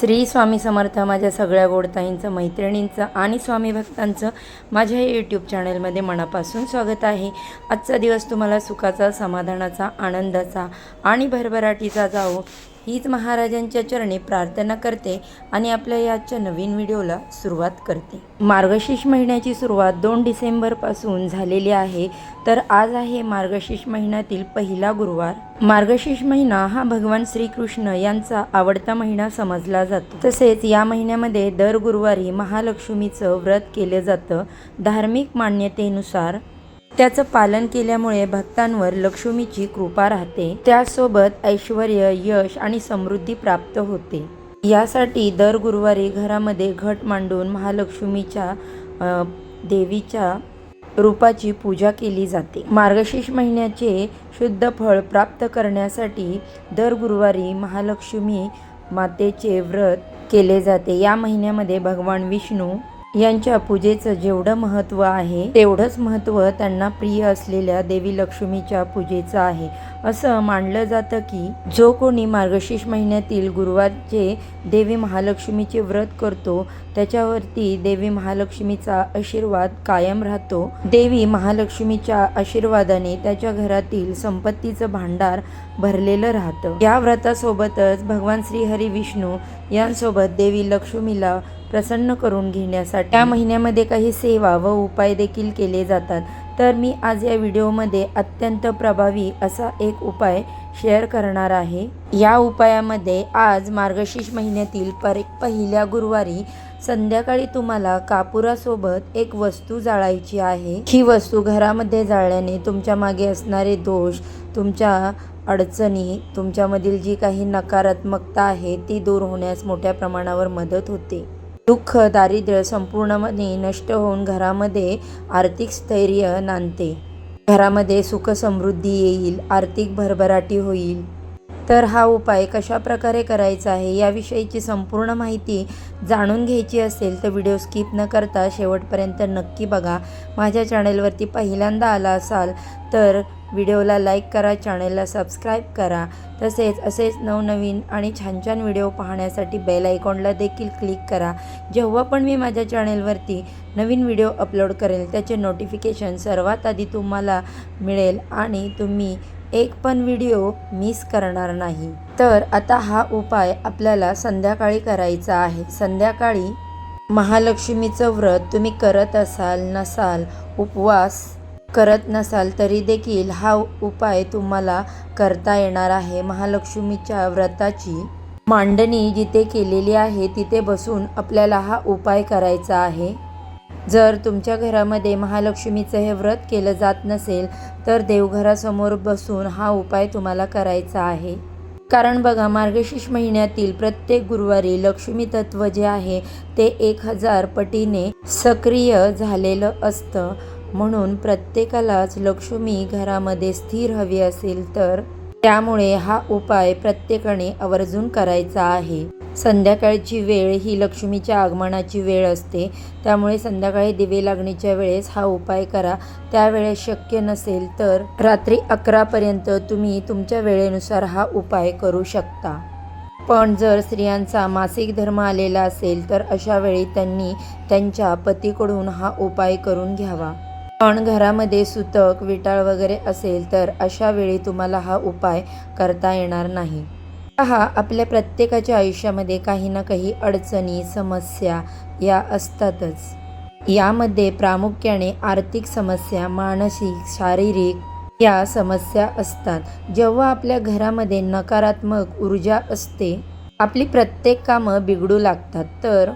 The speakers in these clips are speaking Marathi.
श्री स्वामी समर्थ माझ्या सगळ्या गोडताईंचं मैत्रिणींचं आणि स्वामी भक्तांचं माझ्या या यूट्यूब चॅनलमध्ये मनापासून स्वागत आहे. आजचा दिवस तुम्हाला सुखाचा समाधानाचा आनंदाचा आणि भरभराटीचा जावो. हीच महाराजांच्या चरणी प्रार्थना करते आणि आपल्या या आजच्या नवीन व्हिडिओला सुरुवात करते. मार्गशीर्ष महिन्याची सुरुवात दोन डिसेंबरपासून झालेली आहे. तर आज आहे मार्गशीर्ष महिन्यातील पहिला गुरुवार. मार्गशीर्ष महिना हा भगवान श्रीकृष्ण यांचा आवडता महिना समजला जातो. तसेच या महिन्यामध्ये दर गुरुवारी महालक्ष्मीचं व्रत केलं जातं. धार्मिक मान्यतेनुसार त्याचं पालन केल्यामुळे भक्तांवर लक्ष्मीची कृपा राहते. त्यासोबत ऐश्वर यश आणि समृद्धी प्राप्त होते. यासाठी दर गुरुवारी घरामध्ये घट मांडून महालक्ष्मीच्या देवीच्या रूपाची पूजा केली जाते. मार्गशीर्ष महिन्याचे शुद्ध फळ प्राप्त करण्यासाठी दर गुरुवारी महालक्ष्मी मातेचे व्रत केले जाते. या महिन्यामध्ये भगवान विष्णू यांच्या पूजेचं जेवढं महत्त्व आहे तेवढंच महत्त्व त्यांना प्रिय असलेल्या देवी लक्ष्मीच्या पूजेचं आहे. असं मानलं जातं की जो कोणी मार्गशीर्ष महिन्यातील गुरुवारचे देवी महालक्ष्मीचे व्रत करतो त्याच्यावरती देवी महालक्ष्मीचा आशीर्वाद कायम राहतो. देवी महालक्ष्मीच्या आशीर्वादाने त्याच्या घरातील संपत्तीचं भांडार भरलेलं राहतं. या व्रतासोबतच भगवान श्रीहरी विष्णू यांसोबत देवी लक्ष्मीला प्रसन्न करून घेण्यासाठी. त्या महिन्यामध्ये काही सेवा व उपाय देखील केले जातात. तर मी आज या व्हिडिओमध्ये अत्यंत प्रभावी असा एक उपाय शेअर करणार आहे. या उपायामध्ये आज मार्गशीर्ष महिन्यातील पर पहिल्या गुरुवारी संध्याकाळी तुम्हाला कापुरासोबत एक वस्तू जाळायची आहे. ही वस्तू घरामध्ये जाळल्याने तुमच्या मागे असणारे दोष तुमच्या अडचणी तुमच्यामधील जी काही नकारात्मकता आहे ती दूर होण्यास मोठ्या प्रमाणावर मदत होते. दुःख दारिद्र्य संपूर्णपणे नष्ट होऊन घरामध्ये आर्थिक स्थैर्य नांदते. घरामध्ये सुख समृद्धी येईल आर्थिक भरभराटी होईल. तर हा उपाय कशा प्रकारे करायचा आहे याविषयीची संपूर्ण माहिती जाणून घ्यायची असेल तर व्हिडिओ स्किप न करता शेवटपर्यंत नक्की बघा. माझ्या चॅनलवरती पहिल्यांदा आला असाल तर व्हिडिओला लाईक करा चॅनेलला सबस्क्राईब करा. तसेच असेच नवनवीन आणि छान छान व्हिडिओ पाहण्यासाठी बेल आयकॉनला देखील क्लिक करा. जेव्हा पण मी माझ्या चॅनेलवरती नवीन व्हिडिओ अपलोड करेल त्याचे नोटिफिकेशन सर्वात आधी तुम्हाला मिळेल आणि तुम्ही एक पण व्हिडिओ मिस करणार नाही. तर आता हा उपाय आपल्याला संध्याकाळी करायचा आहे. संध्याकाळी महालक्ष्मीचं व्रत तुम्ही करत असाल नसाल उपवास करत नसाल तरी देखील हा उपाय तुम्हाला करता येणार आहे. महालक्ष्मीच्या व्रताची मांडणी जिथे केलेली आहे तिथे बसून आपल्याला हा उपाय करायचा आहे. जर तुमच्या घरामध्ये महालक्ष्मीचं हे व्रत केलं जात नसेल तर देवघरासमोर बसून हा उपाय तुम्हाला करायचा आहे. कारण बघा मार्गशीर्ष महिन्यातील प्रत्येक गुरुवारी लक्ष्मी तत्व जे आहे ते एक हजार पटीने सक्रिय झालेलं असतं. म्हणून प्रत्येकालाच लक्ष्मी घरामध्ये स्थिर हवी असेल तर त्यामुळे हा उपाय प्रत्येकाने आवर्जून करायचा आहे. संध्याकाळची वेळ ही लक्ष्मीच्या आगमनाची वेळ असते. त्यामुळे संध्याकाळी दिवे लागणीच्या वेळेस हा उपाय करा. त्यावेळेस शक्य नसेल तर रात्री अकरापर्यंत तुम्ही तुमच्या वेळेनुसार हा उपाय करू शकता. पण जर स्त्रियांचा मासिक धर्म आलेला असेल तर अशा वेळी त्यांनी त्यांच्या पतीकडून हा उपाय करून घ्यावा. पण घरामध्ये सुतक विटाळ वगैरे असेल तर अशा वेळी तुम्हाला हा उपाय करता येणार नाही. हा आपल्या प्रत्येकाच्या आयुष्यामध्ये काही ना काही अडचणी समस्या या असतातच. यामध्ये प्रामुख्याने आर्थिक समस्या मानसिक शारीरिक या समस्या असतात. जेव्हा आपल्या घरामध्ये नकारात्मक ऊर्जा असते आपली प्रत्येक कामं बिघडू लागतात. तर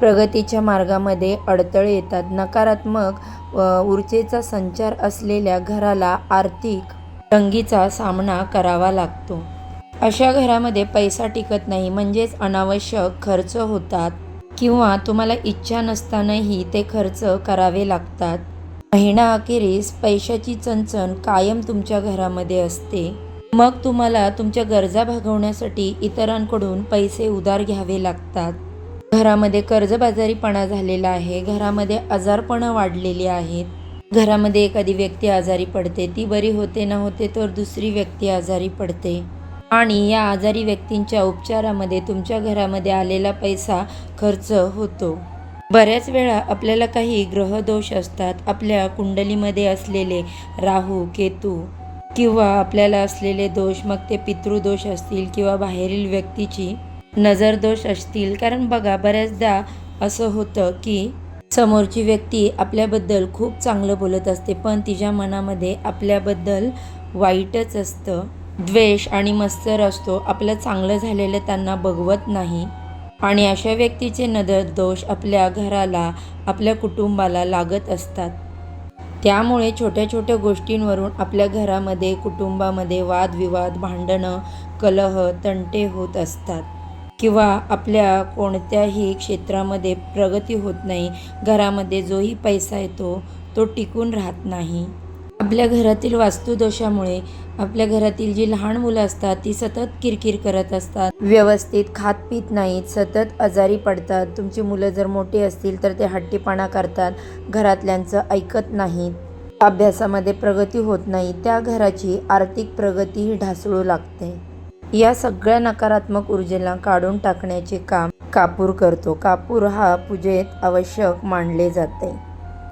प्रगतीच्या मार्गामध्ये अडथळे येतात. नकारात्मक व ऊर्जेचा संचार असलेल्या घराला आर्थिक तंगीचा सामना करावा लागतो. अशा घरामध्ये पैसा टिकत नाही म्हणजेच अनावश्यक खर्च होतात किंवा तुम्हाला इच्छा नसतानाही ते खर्च करावे लागतात. महिना अखेरीस पैशाची चणचण कायम तुमच्या घरामध्ये असते. मग तुम्हाला तुमच्या गरजा भागवण्यासाठी इतरांकडून पैसे उधार घ्यावे लागतात. घरामध्ये कर्जबाजारीपणा झालेला आहे. घरामध्ये आजारपणं वाढलेली आहेत. घरामध्ये एखादी व्यक्ती आजारी पडते. ती बरी होते न होते तर दुसरी व्यक्ती आजारी पडते. आणि या आजारी व्यक्तींच्या उपचारामध्ये तुमच्या घरामध्ये आलेला पैसा खर्च होतो. बऱ्याच वेळा आपल्याला काही ग्रहदोष असतात. आपल्या कुंडलीमध्ये असलेले राहू केतू किंवा आपल्याला असलेले दोष मग ते पितृदोष असतील किंवा बाहेरील व्यक्तीची नजरदोष असतील. कारण बघा बऱ्याचदा असं होतं की समोरची व्यक्ती आपल्याबद्दल खूप चांगलं बोलत असते पण तिच्या मनामध्ये आपल्याबद्दल वाईटच असतं. द्वेष आणि मत्सर असतो. आपलं चांगलं झालेलं त्यांना बघवत नाही. आणि अशा व्यक्तीचे नजर दोष आपल्या घराला आपल्या कुटुंबाला लागत असतात. त्यामुळे छोट्या छोट्या गोष्टींवरून आपल्या घरामध्ये कुटुंबामध्ये वादविवाद भांडणं कलह तंटे होत असतात. किंवा आपल्या कोणत्याही क्षेत्रामध्ये प्रगती होत नाही घरामध्ये जोही पैसा येतो तो टिकून राहत नाही. आपल्या घरातील वास्तुदोषामुळे आपल्या घरातील जी लहान मुलं असतात ती सतत किरकिर करत असतात. व्यवस्थित खात पित नाहीत सतत आजारी पडतात. तुमची मुलं जर मोठी असतील तर ते हट्टीपणा करतात घरातल्यांचं ऐकत नाहीत. अभ्यासामध्ये प्रगती होत नाही त्या घराची आर्थिक प्रगतीही ढासळू लागते. या सगळ्या नकारात्मक ऊर्जेला काढून टाकण्याचे काम कापूर करतो. कापूर हा पूजेत आवश्यक मानले जाते.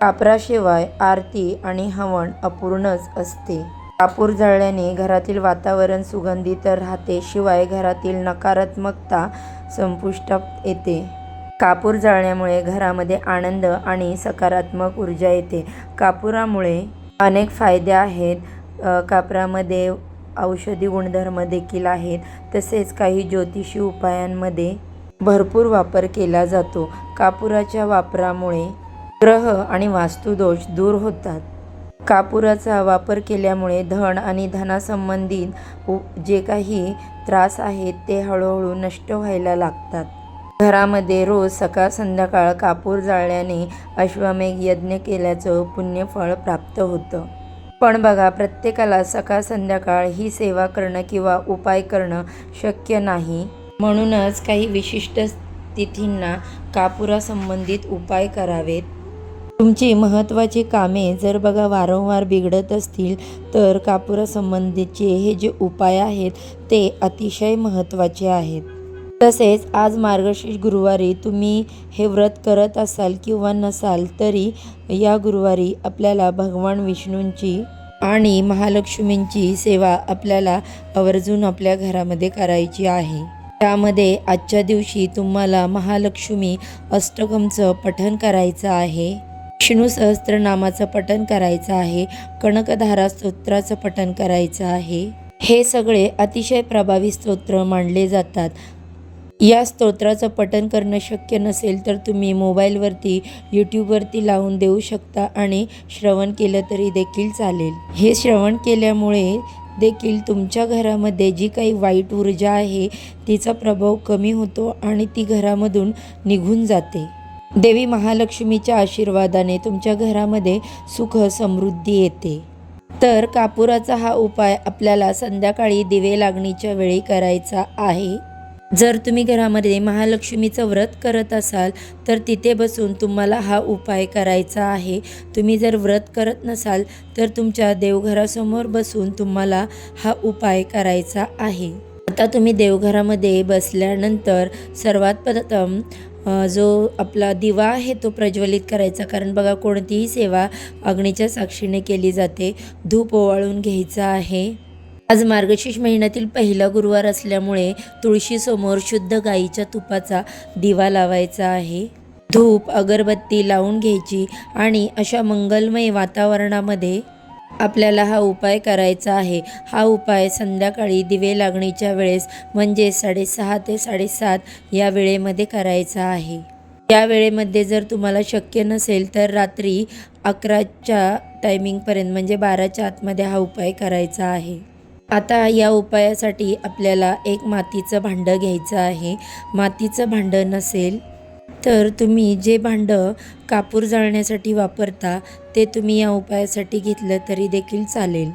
कापराशिवाय आरती आणि हवन अपूर्णच असते. कापूर जळल्याने घरातील वातावरण सुगंधी तर राहते शिवाय घरातील नकारात्मकता संपुष्टात येते. कापूर जाळण्यामुळे घरामध्ये आनंद आणि सकारात्मक ऊर्जा येते. कापुरामुळे अनेक फायदे आहेत. कापरामध्ये औषधी गुणधर्म देखील आहेत. तसेच काही ज्योतिषी उपायांमध्ये भरपूर वापर केला जातो. कापुराच्या वापरामुळे ग्रह आणि वास्तुदोष दूर होतात. कापुराचा वापर केल्यामुळे धन आणि धनासंबंधित जे काही त्रास आहेत ते हळूहळू नष्ट व्हायला लागतात. घरामध्ये रोज सकाळ संध्याकाळ कापूर जाळल्याने अश्वमेघ यज्ञ केल्याचं पुण्यफळ प्राप्त होतं. पण बघा प्रत्येकाला सकाळ संध्याकाळ ही सेवा करणं किंवा उपाय करणं शक्य नाही. म्हणूनच काही विशिष्ट तिथींना कापुरासंबंधित उपाय करावेत. तुमची महत्त्वाची कामे जर बघा वारंवार बिघडत असतील तर कापुरासंबंधीचे हे जे उपाय आहेत ते अतिशय महत्त्वाचे आहेत. तसेच आज मार्गशीर्ष गुरुवारी तुम्ही हे व्रत करत असाल किंवा नसाल तरी या गुरुवारी आपल्याला भगवान विष्णूंची आणि महालक्ष्मींची सेवा आपल्याला आवर्जून आपल्या घरामध्ये करायची आहे. त्यामध्ये आजच्या दिवशी तुम्हाला महालक्ष्मी अष्टकमचं पठण करायचं आहे. विष्णू सहस्त्रनामाचं पठण करायचं आहे. कणकधारा स्तोत्राचं पठण करायचं आहे. हे सगळे अतिशय प्रभावी स्तोत्र मानले जातात. या स्तोत्राचं पठन करणं शक्य नसेल तर तुम्ही मोबाईलवरती यूट्यूबवरती लावून देऊ शकता आणि श्रवण केलं तरी देखील चालेल. हे श्रवण केल्यामुळे देखील तुमच्या घरामध्ये जी काही वाईट ऊर्जा आहे तिचा प्रभाव कमी होतो आणि ती घरामधून निघून जाते. देवी महालक्ष्मीच्या आशीर्वादाने तुमच्या घरामध्ये सुख समृद्धी येते. तर कापुराचा हा उपाय आपल्याला संध्याकाळी दिवे लागणीच्या वेळी करायचा आहे. जर तुम्ही घरामध्ये महालक्ष्मीचं व्रत करत असाल तर तिथे बसून तुम्हाला हा उपाय करायचा आहे. तुम्ही जर व्रत करत नसाल तर तुमच्या देवघरासमोर बसून तुम्हाला हा उपाय करायचा आहे. आता तुम्ही देवघरामध्ये बसल्यानंतर सर्वात प्रथम जो आपला दिवा आहे तो प्रज्वलित करायचा. कारण बघा कोणतीही सेवा अग्नीच्या साक्षीने केली जाते. धूप ओवाळून घ्यायचा आहे. आज मार्गशीर्ष महिन्यातील पहिला गुरुवार असल्यामुळे तुळशीसमोर शुद्ध गाईच्या तुपाचा दिवा लावायचा आहे. धूप अगरबत्ती लावून घ्यायची आणि अशा मंगलमय वातावरणामध्ये आपल्याला हा उपाय करायचा आहे. हा उपाय संध्याकाळी दिवे लागणीच्या वेळेस म्हणजे साडेसहा ते साडेसात या वेळेमध्ये करायचा आहे. या वेळेमध्ये जर तुम्हाला शक्य नसेल तर रात्री अकराच्या टायमिंगपर्यंत म्हणजे बाराच्या आतमध्ये हा उपाय करायचा आहे. आता या उपायासाठी आपल्याला एक मातीचं भांडं घ्यायचं आहे. मातीचं भांडं नसेल तर तुम्ही जे भांडं कापूर जाळण्यासाठी वापरता ते तुम्ही या उपायासाठी घेतलं तरी देखील चालेल.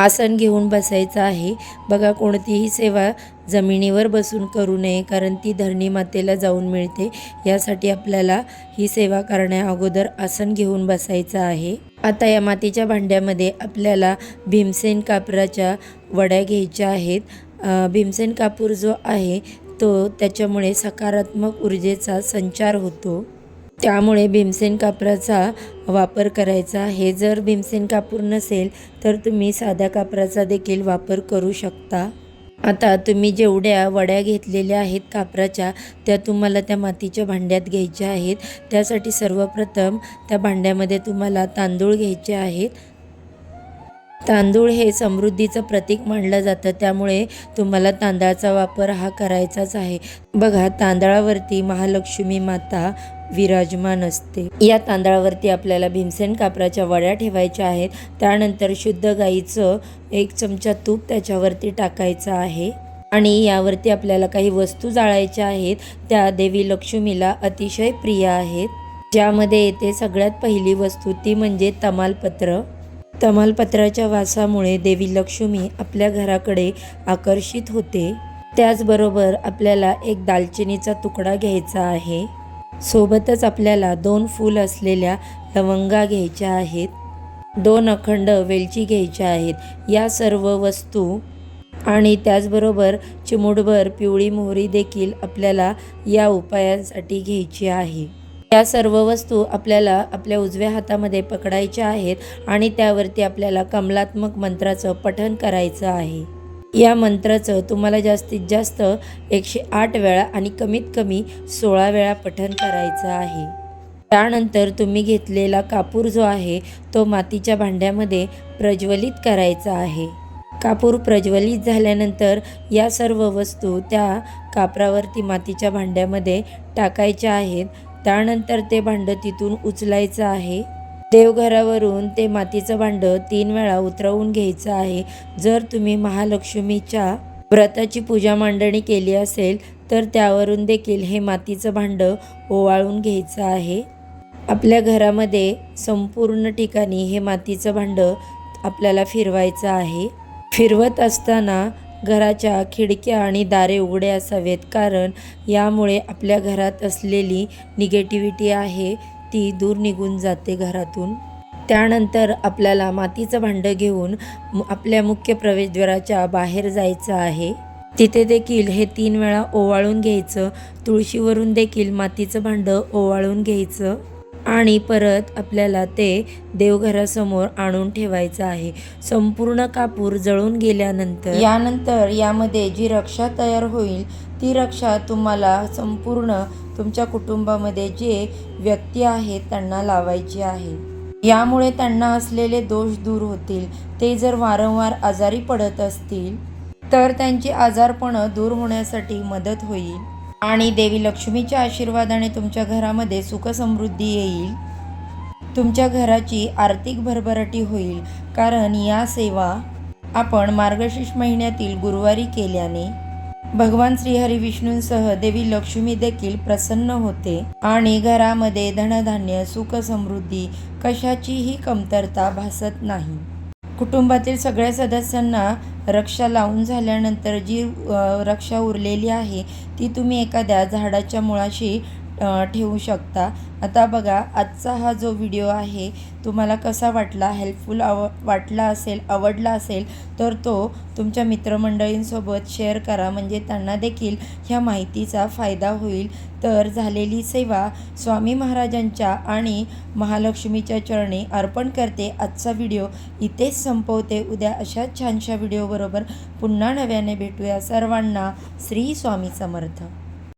आसन घेऊन बसायचं आहे. बघा कोणतीही सेवा जमिनीवर बसून करू नये कारण ती धरणी मातेला जाऊन मिळते. यासाठी आपल्याला ही सेवा करण्या अगोदर आसन घेऊन बसायचं आहे. आता या मातीच्या भांड्यामध्ये आपल्याला भीमसेन कापराच्या वड्या घ्यायच्या आहेत. भीमसेन कापूर जो आहे तो त्याच्यामुळे सकारात्मक ऊर्जेचा संचार होतो. त्यामुळे भीमसेन कापराचा वापर करायचा. हे जर भीमसेन कापूर नसेल तर तुम्ही साध्या कापराचा देखील वापर करू शकता. आता तुम्ही जेवढ्या वड्या घेतलेल्या आहेत कापराच्या त्या तुम्हाला त्या मातीच्या भांड्यात घ्यायच्या आहेत. त्यासाठी सर्वप्रथम त्या भांड्यामध्ये तुम्हाला तांदूळ घ्यायचे आहेत. तांदूळ हे समृद्धीचं प्रतीक मानलं जातं. त्यामुळे तुम्हाला तांदळाचा वापर हा करायचाच आहे. बघा तांदळावरती महालक्ष्मी माता विराजमान असते. या तांदळावरती आपल्याला भीमसेन कापराच्या वड्या ठेवायच्या आहेत. त्यानंतर शुद्ध गाईचं एक चमचा तूप त्याच्यावरती टाकायचं आहे. आणि यावरती आपल्याला काही वस्तू जाळायच्या आहेत. त्या देवी लक्ष्मीला अतिशय प्रिय आहेत. ज्यामध्ये येते सगळ्यात पहिली वस्तू ती म्हणजे तमालपत्र. तमालपत्राच्या वासामुळे देवी लक्ष्मी आपल्या घराकडे आकर्षित होते. त्याचबरोबर आपल्याला एक दालचिनीचा तुकडा घ्यायचा आहे. सोबतच आपल्याला दोन फूल असलेल्या लवंगा घ्यायच्या आहेत. दोन अखंड वेलची घ्यायच्या आहेत. या सर्व वस्तू आणि त्याचबरोबर चिमूटभर पिवळी मोहरी देखील आपल्याला या उपायांसाठी घ्यायची आहे. या सर्व वस्तू आपल्याला आपल्या उजव्या हातामध्ये पकडायच्या आहेत आणि त्यावरती आपल्याला कमलात्मक मंत्राचं पठण करायचं आहे. या मंत्राचं तुम्हाला जास्तीत जास्त एकशे आठ वेळा आणि कमीत कमी सोळा वेळा पठण करायचं आहे. त्यानंतर तुम्ही घेतलेला कापूर जो आहे तो मातीच्या भांड्यामध्ये प्रज्वलित करायचा आहे. कापूर प्रज्वलित झाल्यानंतर या सर्व वस्तू त्या कापरावरती मातीच्या भांड्यामध्ये टाकायच्या आहेत. त्यानंतर ते भांडं तिथून उचलायचं आहे. देवघरावरून ते मातीचं भांडं तीन वेळा उतरवून घ्यायचं आहे. जर तुम्ही महालक्ष्मीच्या व्रताची पूजा मांडणी केली असेल तर त्यावरून देखील हे मातीचं भांडं ओवाळून घ्यायचं आहे. आपल्या घरामध्ये संपूर्ण ठिकाणी हे मातीचं भांडं आपल्याला फिरवायचं आहे. फिरवत असताना घराच्या खिडक्या आणि दारे उघडे असावेत. कारण यामुळे आपल्या घरात असलेली निगेटिव्हिटी आहे ती दूर निघून जाते घरातून. त्यानंतर आपल्याला मातीचं भांडं घेऊन आपल्या मुख्य प्रवेशद्वाराच्या बाहेर जायचं आहे. तिथे देखील हे तीन वेळा ओवाळून घ्यायचं. तुळशीवरून देखील मातीचं भांडं ओवाळून घ्यायचं. आणि परत आपल्याला ते देवघरासमोर आणून ठेवायचं आहे. संपूर्ण कापूर जळून गेल्यानंतर यानंतर यामध्ये जी रक्षा तयार होईल ती रक्षा तुम्हाला संपूर्ण तुमच्या कुटुंबामध्ये जे व्यक्ती आहेत त्यांना लावायची आहे. यामुळे त्यांना असलेले दोष दूर होतील. ते जर वारंवार आजारी पडत असतील तर त्यांची आजारपणं दूर होण्यासाठी मदत होईल. आणि देवी लक्ष्मीच्या आशीर्वादाने तुमच्या घरामध्ये सुखसमृद्धी येईल. तुमच्या घराची आर्थिक भरभराटी होईल. कारण या सेवा आपण मार्गशीर्ष महिन्यातील गुरुवारी केल्याने भगवान श्रीहरी विष्णूंसह देवी लक्ष्मी देखील प्रसन्न होते आणि घरामध्ये धनधान्य सुख समृद्धी कशाचीही कमतरता भासत नाही. कुटुंबातील सगळ्या सदस्यांना रक्षा लावून झाल्यानंतर जी रक्षा उरलेली आहे ती तुम्ही एखाद्या झाडाच्या मुळाशी ठेवू शकता. आता बघा आजचा हा जो व्हिडिओ आहे तुम्हाला कसा वाटला? हेल्पफुल आव वाटला असेल आवडला असेल तर तो तुमच्या मित्रमंडळींसोबत शेअर करा. म्हणजे त्यांना देखील ह्या माहितीचा फायदा होईल. तर झालेली सेवा स्वामी महाराजांच्या आणि महालक्ष्मीच्या चरणी अर्पण करते. आजचा व्हिडिओ इथेच संपवते. उद्या अशाच छानशा व्हिडिओबरोबर पुन्हा नव्याने भेटूया. सर्वांना श्री स्वामी समर्थ.